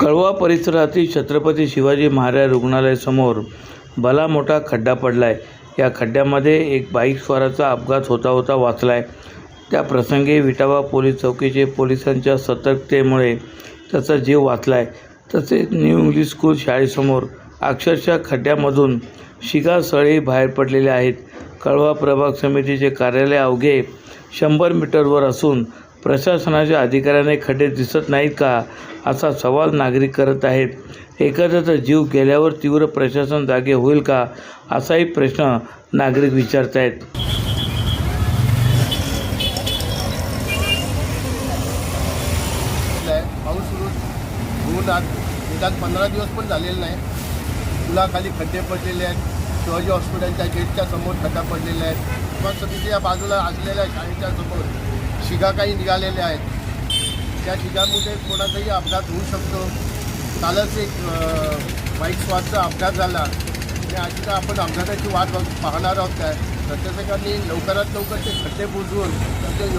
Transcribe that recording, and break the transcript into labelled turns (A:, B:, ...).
A: कळवा परिसरातील छत्रपती शिवाजी महाराज रुग्णालयासमोर भला मोठा खड्डा पडला आहे या खड्ड्यामध्ये एक बाईकस्वाराचा अपघात होता होता वाचला आहे त्या प्रसंगी विटावा पोलीस चौकीचे पोलिसांच्या सतर्कतेमुळे त्याचा जीव वाचला आहे तसेच न्यू इंग्लिश स्कूल शाळेसमोर अक्षरशः खड्ड्यामधून शिगा बाहेर पडलेल्या आहेत. कळवा प्रभाग समितीचे कार्यालय अवघे शंभर मीटरवर असून प्रशासनाच्या अधिकाऱ्याने खड्डे दिसत नाहीत का असा सवाल नागरिक करत आहेत. एखाद्याचा जीव गेल्यावर तीव्र प्रशासन जागे होईल का असाही प्रश्न नागरिक विचारत आहेत.
B: पाऊस सुरू. होऊन आज निदान पंधरा दिवस पण झालेले नाही. पुलाखाली खड्डे पडलेले आहेत. शिवाजी हॉस्पिटलच्या गेटच्या समोर खड्डा पडलेले आहेत. मग समितीच्या बाजूला असलेल्या शाळेच्या समोर शिगा काही निघालेल्या आहेत. त्या शिगामध्ये कोणाचाही अपघात होऊ शकतो. कालच एक बाईक स्वारचा अपघात झाला. आणि आज तर आपण अपघाताची वाट पाहणार आहोत काय प्रशासकांनी लवकरात लवकर ते खड्डे बुजवून त्याचं